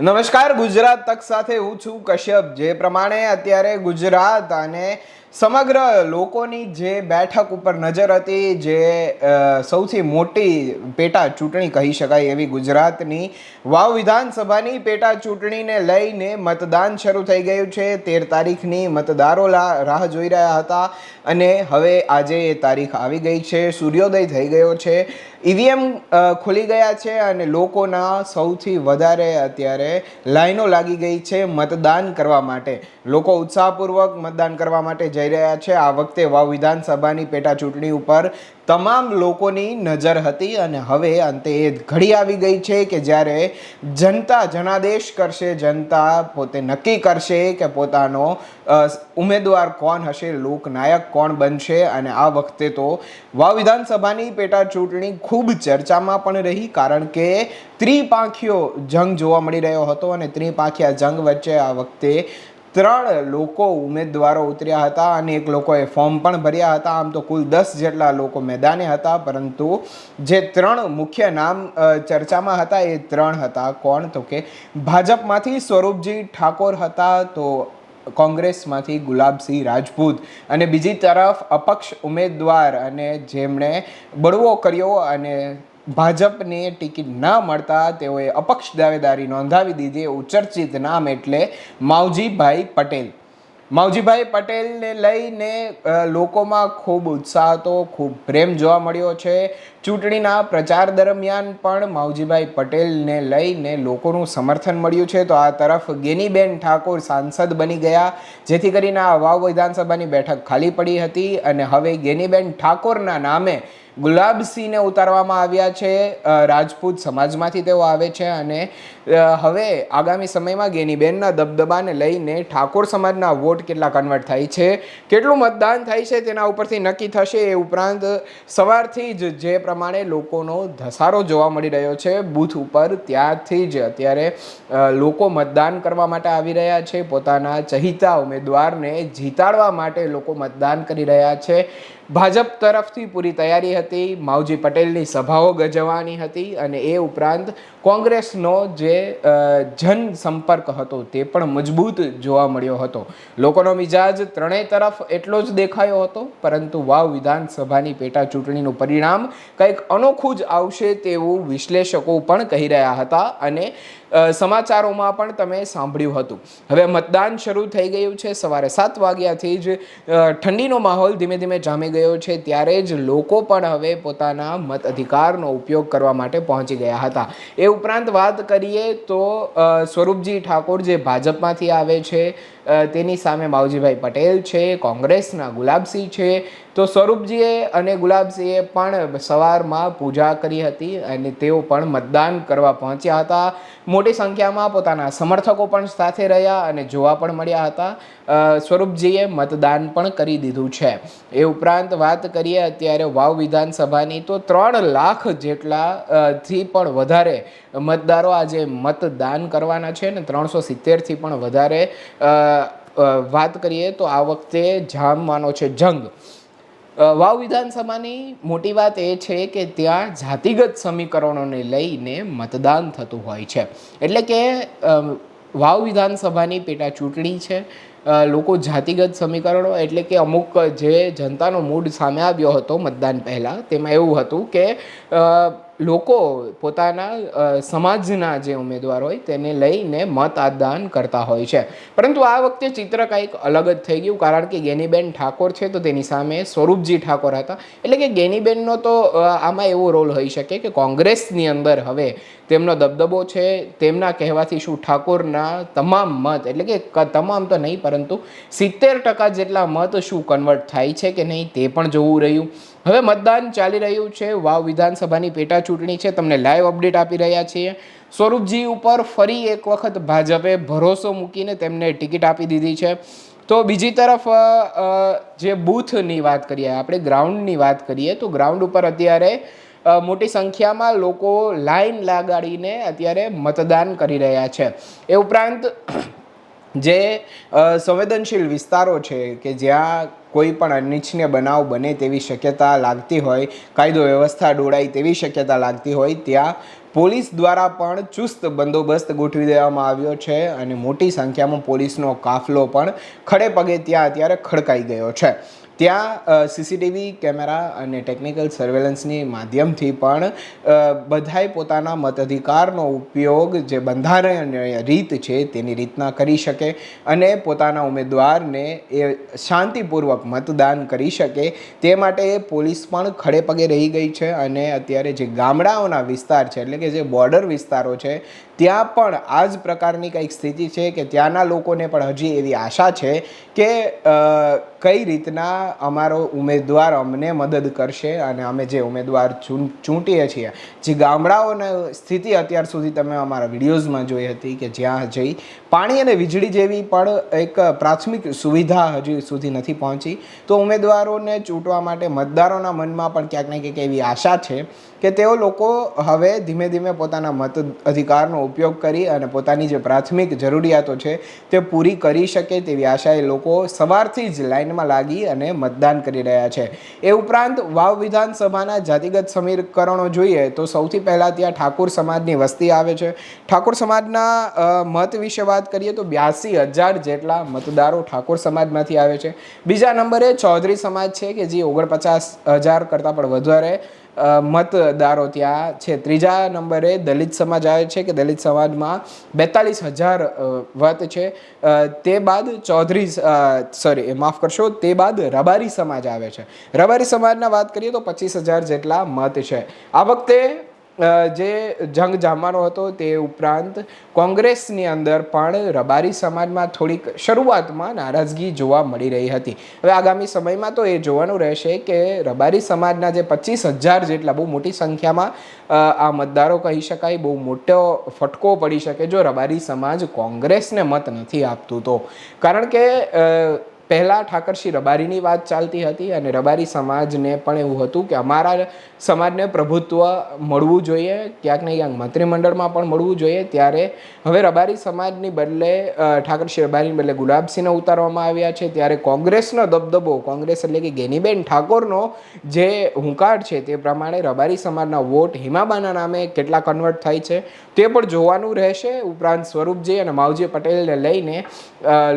નમસ્કાર ગુજરાત તક સાથે હું છું કશ્યપ. જે પ્રમાણે અત્યારે ગુજરાત અને સમગ્ર લોકોની જે બેઠક ઉપર નજર હતી, જે સૌથી મોટી પેટા ચૂંટણી કહી શકાય એવી ગુજરાતની, વાવ વિધાનસભાની પેટા ચૂંટણીને લઈને મતદાન શરૂ થઈ ગયું છે. તેર તારીખની મતદારો રાહ જોઈ રહ્યા હતા અને હવે આજે એ તારીખ આવી ગઈ છે. સૂર્યોદય થઈ ગયો છે. ઈવીએમ ખુલી ગયા છે અને લોકોના સૌથી વધારે અત્યારે લાઈનો લાગી ગઈ છે મતદાન કરવા માટે. લોકો ઉત્સાહપૂર્વક મતદાન કરવા માટે જઈ રહ્યા છે. આ વખતે વાવ વિધાનસભાની પેટા ચૂંટણી ઉપર તમામ લોકોની નજર હતી અને હવે અંતે એ ઘડી આવી ગઈ છે કે જ્યારે જનતા જનાદેશ કરશે, જનતા પોતે નક્કી કરશે કે પોતાનો ઉમેદવાર કોણ હશે, લોકનાયક કોણ બનશે અને આ વખતે તો વાવ વિધાનસભાની પેટા ચૂંટણી ખૂબ ચર્ચામાં પણ રહી કારણ કે ત્રિપાંખીયો જંગ જોવા મળી રહ્યો હતો અને ત્રિપાંખિયા જંગ વચ્ચે આ વખતે ત્રણ લોકો ઉમેદવારો ઉતર્યા હતા અને એક લોકોએ ફોર્મ પણ ભર્યા હતા. આમ તો કુલ દસ જેટલા લોકો મેદાને હતા, પરંતુ જે ત્રણ મુખ્ય નામ ચર્ચામાં હતા એ ત્રણ હતા. કોણ? તો કે ભાજપમાંથી સ્વરૂપજી ઠાકોર હતા, તો કોંગ્રેસમાંથી ગુલાબસિંહ રાજપૂત. અને બીજી તરફ અપક્ષ ઉમેદવાર અને જેમણે બળવો કર્યો અને ભાજપને ટિકિટ ન મળતા તેઓએ અપક્ષ દાવેદારી નોંધાવી દીધી એવું ચર્ચિત નામ એટલે માવજીભાઈ પટેલ. માવજીભાઈ પટેલને લઈને લોકોમાં ખૂબ ઉત્સાહ હતો, ખૂબ પ્રેમ જોવા મળ્યો છે. ચૂંટણીના પ્રચાર દરમિયાન પણ માવજીભાઈ પટેલને લઈને લોકોનું સમર્થન મળ્યું છે. તો આ તરફ ગેનીબેન ઠાકોર સાંસદ બની ગયા, જેથી કરીને આ વાવ વિધાનસભાની બેઠક ખાલી પડી હતી અને હવે ગેનીબેન ઠાકોરના નામે ગુલાબસિંહને ઉતારવામાં આવ્યા છે રાજપૂત સમાજમાંથી તેઓ આવે છે અને હવે આગામી સમયમાં ગેનીબેનના દબદબાને લઈને ઠાકોર સમાજના વોટ કેટલા કન્વર્ટ થાય છે, કેટલું મતદાન થાય છે તેના ઉપરથી નક્કી થશે એ ઉપરાંત સવારથી જ જે પ્રમાણે લોકોનો ધસારો જોવા મળી રહ્યો છે, બૂથ ઉપર ત્યારથી જ અત્યારે લોકો મતદાન કરવા માટે આવી રહ્યા છે, પોતાના ચહિતા ઉમેદવારને જીતાડવા માટે લોકો મતદાન કરી રહ્યા છે. ભાજપ તરફથી પૂરી તૈયારી હતી માવજી પટેલની સભાઓ ગજવાની હતી અને એ ઉપરાંત કોંગ્રેસનો જે જનસંપર્ક હતો તે પણ મજબૂત જોવા મળ્યો હતો. લોકોનો મિજાજ ત્રણેય તરફ એટલો જ દેખાયો હતો, પરંતુ વાવ વિધાનસભાની પેટા ચૂંટણીનું પરિણામ કંઈક અનોખું જ આવશે તેવું વિશ્લેષકો પણ કહી રહ્યા હતા અને સમાચારોમાં પણ તમે સાંભળ્યું હતું. હવે મતદાન શરૂ થઈ ગયું છે, સવારે સાત વાગ્યાથી જ ઠંડીનો માહોલ ધીમે ધીમે જામી ગયો છે, ત્યારે જ લોકો પણ હવે પોતાના મત અધિકારનો ઉપયોગ કરવા માટે પહોંચી ગયા હતા. એ ઉપરાંત વાત કરીએ તો સ્વરૂપજી ઠાકોર જે ભાજપમાંથી આવે છે તેની સામે માવજીભાઈ પટેલ છે, કોંગ્રેસના ગુલાબસિંહ છે. તો સ્વરૂપજીએ અને ગુલાબસિંહે પણ સવારમાં પૂજા કરી હતી અને તેઓ પણ મતદાન કરવા પહોંચ્યા હતા. મોટી સંખ્યામાં પોતાના સમર્થકો પણ સાથે રહ્યા અને જોવા પણ મળ્યા હતા. સ્વરૂપજીએ મતદાન પણ કરી દીધું છે. એ ઉપરાંત વાત કરીએ અત્યારે વાવ વિધાનસભાની, તો ત્રણ લાખ જેટલા થી પણ વધારે મતદારો આજે મતદાન કરવાના છે ને ત્રણસો સિત્તેરથી પણ વધારે વાત કરીએ તો આ વખતે જામવાનો છે જંગ. વાવ વિધાનસભાની મોટી વાત એ છે કે ત્યાં જાતિગત સમીકરણોને લઈને મતદાન થતું હોય છે. એટલે કે વાવ વિધાનસભાની પેટા ચૂંટણી છે લોકો જાતિગત સમીકરણો એટલે કે અમુક જે જનતાનો મૂડ સામે આવ્યો હતો મતદાન પહેલાં, તેમાં એવું હતું કે લોકો પોતાના સમાજના જે ઉમેદવાર હોય તેને લઈને મત આદાન કરતા હોય છે. પરંતુ આ વખતે ચિત્ર કંઈક અલગ જ થઈ ગયું, કારણ કે ગેનીબેન ઠાકોર છે તો તેની સામે સ્વરૂપજી ઠાકોર હતા. એટલે કે ગેનીબેનનો તો આમાં એવો રોલ હોઈ શકે કે કોંગ્રેસની અંદર હવે તેમનો દબદબો છે, તેમના કહેવાથી શું ઠાકોરના તમામ મત, એટલે કે તમામ તો નહીં, પરંતુ સિત્તેર ટકા જેટલા મત શું કન્વર્ટ થાય છે કે નહીં તે પણ જોવું રહ્યું. હવે મતદાન ચાલી રહ્યું છે. વાવ વિધાનસભાની પેટા ચૂંટણી છે. તમને લાઈવ અપડેટ આપી રહ્યા છીએ. સ્વરૂપજી ઉપર ફરી એક વખત ભાજપે ભરોસો મૂકીને તેમને ટિકિટ આપી દીધી છે. તો બીજી તરફ જે બૂથની વાત કરીએ, આપણે ગ્રાઉન્ડની વાત કરીએ, તો ગ્રાઉન્ડ ઉપર અત્યારે મોટી સંખ્યામાં લોકો લાઈન લગાડીને અત્યારે મતદાન કરી રહ્યા છે. એ ઉપરાંત જે સંવેદનશીલ વિસ્તારો છે કે જ્યાં કોઈ પણ અનિચ્છનીય બનાવ બને તેવી શક્યતા લાગતી હોય, કાયદો વ્યવસ્થા ડોળાય તેવી શક્યતા લાગતી હોય, ત્યાં પોલીસ દ્વારા પણ ચુસ્ત બંદોબસ્ત ગોઠવી દેવામાં આવ્યો છે અને મોટી સંખ્યામાં પોલીસનો કાફલો પણ ખડે પગે ત્યાં અત્યારે ખડકાઈ ગયો છે. ત્યાં સીસીટીવી કેમેરા અને ટેકનિકલ સર્વેલન્સની માધ્યમથી પણ બધાએ પોતાના મતાધિકારનો ઉપયોગ જે બંધારણીય રીત છે તેની રીતના કરી શકે અને પોતાના ઉમેદવારને એ શાંતિપૂર્વક મતદાન કરી શકે. તે માટે પોલીસ પણ ખડે પગે રહી ગઈ છે અને અત્યારે જે ગામડાઓના વિસ્તાર છે, એટલે કે જે બોર્ડર વિસ્તારો છે ત્યાં પણ આ જ પ્રકારની કંઈક સ્થિતિ છે કે ત્યાંના લોકોને પણ હજી એવી આશા છે કે કઈ રીતના અમારો ઉમેદવાર અમને મદદ કરશે અને અમે જે ઉમેદવાર ચૂંટીએ છીએ, જે ગામડાઓની સ્થિતિ અત્યાર સુધી તમે અમારા વિડીયોઝમાં જોઈ હતી કે જ્યાં જઈ પાણી અને વીજળી જેવી પણ એક પ્રાથમિક સુવિધા હજી સુધી નથી પહોંચી, તો ઉમેદવારોને ચૂંટવા માટે મતદારોના મનમાં પણ ક્યાંક ને ક્યાંક એવી આશા છે કે તેઓ લોકો હવે ધીમે ધીમે પોતાના મત અધિકારનો ઉપયોગ કરી અને પોતાની જે પ્રાથમિક જરૂરિયાતો છે તે પૂરી કરી શકે તેવી આશાએ લોકો સવારથી જ લાઇનમાં લાગી અને મતદાન કરી રહ્યા છે. એ ઉપરાંત વાવ વિધાનસભાના જાતિગત સમીકરણો જોઈએ તો સૌથી પહેલાં ત્યાં ઠાકોર સમાજની વસ્તી આવે છે. ઠાકોર સમાજના મત વિશે વાત કરીએ તો બ્યાસી હજાર જેટલા મતદારો ઠાકોર સમાજમાંથી આવે છે. બીજા નંબરે ચૌધરી સમાજ છે કે જે ઓગણપચાસ હજાર કરતાં પણ વધારે મતદારો ત્યાં છે. ત્રીજા નંબરે દલિત સમાજ આવે છે કે દલિત સમાજમાં બેતાલીસ હજાર વત છે. તે બાદ ચૌધરી સોરી માફ કરશો, તે બાદ રબારી સમાજ આવે છે. રબારી સમાજના વાત કરીએ તો પચીસ હજાર જેટલા મત છે. આ વખતે જે જંગ જામવાનો હતો તે ઉપરાંત કોંગ્રેસની અંદર પણ રબારી સમાજમાં થોડીક શરૂઆતમાં નારાજગી જોવા મળી રહી હતી. હવે આગામી સમયમાં તો એ જોવાનું રહેશે કે રબારી સમાજના જે પચીસ હજાર જેટલા બહુ મોટી સંખ્યામાં આ મતદારો કહી શકાય, બહુ મોટો ફટકો પડી શકે જો રબારી સમાજ કોંગ્રેસને મત નથી આપતું તો. કારણ કે પહેલાં ઠાકરસિંહ રબારીની વાત ચાલતી હતી અને રબારી સમાજને પણ એવું હતું કે અમારા સમાજને પ્રભુત્વ મળવું જોઈએ, ક્યાંક ને ક્યાંક મંત્રીમંડળમાં પણ મળવું જોઈએ. ત્યારે હવે રબારી સમાજની બદલે ઠાકરશી રબારીની બદલે ગુલાબસિંહને ઉતારવામાં આવ્યા છે. ત્યારે કોંગ્રેસનો દબદબો, કોંગ્રેસ એટલે કે ગેનીબેન ઠાકોરનો જે હુંકાર છે તે પ્રમાણે રબારી સમાજના વોટ હિમાબાના નામે કેટલા કન્વર્ટ થાય છે તે પણ જોવાનું રહેશે. ઉપરાંત સ્વરૂપજી અને માવજી પટેલને લઈને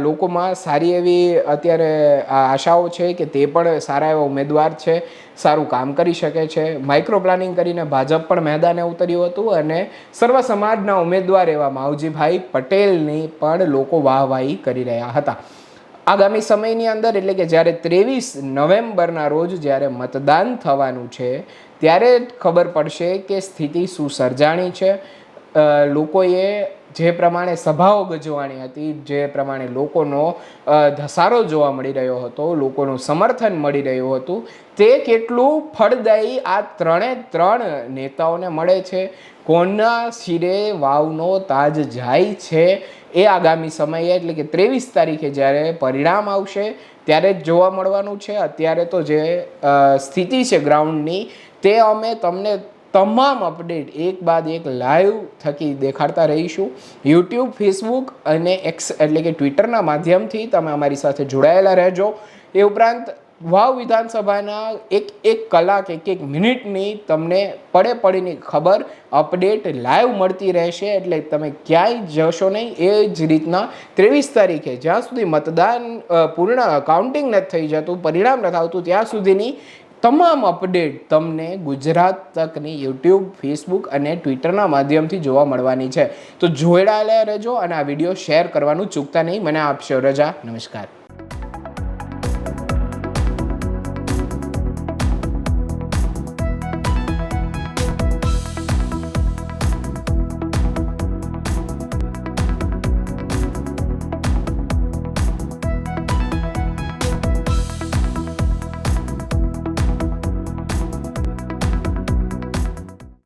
લોકોમાં સારી એવી અત્યારે આશાઓ છે કે તે પણ સારા એવા ઉમેદવાર છે, સારું કામ કરી શકે છે. માઇક્રો પ્લાનિંગ કરીને ભાજપ પણ મેદાને ઉતર્યું હતું અને સર્વ સમાજના ઉમેદવાર એવા માવજીભાઈ પટેલની પણ લોકો વાહવાહી કરી રહ્યા હતા. આગામી સમયની અંદર એટલે કે જ્યારે ત્રેવીસ નવેમ્બરના રોજ જ્યારે મતદાન થવાનું છે, ત્યારે ખબર પડશે કે સ્થિતિ શું સર્જાણી છે. લોકોએ જે પ્રમાણે સભાઓ ગજવાની હતી, જે પ્રમાણે લોકોનો ધસારો જોવા મળી રહ્યો હતો, લોકોનું સમર્થન મળી રહ્યું હતું, તે કેટલું ફળદાયી આ ત્રણે ત્રણ નેતાઓને મળે છે. કોના શિરે વાવનો તાજ જાય છે એ આગામી સમયે, એટલે કે ત્રેવીસ તારીખે જ્યારે પરિણામ આવશે, ત્યારે જ જોવા મળવાનું છે. અત્યારે તો જે સ્થિતિ છે ગ્રાઉન્ડની, તે અમે તમને તમામ અપડેટ એક બાદ એક લાઈવ થકી દેખાડતા રહીશું. યુટ્યુબ, ફેસબુક અને એક્સ એટલે કે ટ્વિટરના માધ્યમથી તમે અમારી સાથે જોડાયેલા રહેજો. એ ઉપરાંત વાવ વિધાનસભાના એક એક કલાક, એક એક મિનિટની તમને પડે પડીની ખબર અપડેટ લાઈવ મળતી રહેશે એટલે તમે ક્યાંય જશો નહીં. એ જ રીતના ત્રેવીસ તારીખે જ્યાં સુધી મતદાન પૂર્ણ કાઉન્ટિંગ નથી થઈ જતું, પરિણામ નથી આવતું, ત્યાં સુધીની તમામ અપડેટ તમને ગુજરાત તકની યુટ્યુબ, ફેસબુક અને ટ્વિટરના માધ્યમથી જોવા મળવાની છે. તો જોડાયેલા રહેજો અને આ વીડિયો શેર કરવાનું ચૂકતા નહીં. મને આપશો રજા. નમસ્કાર.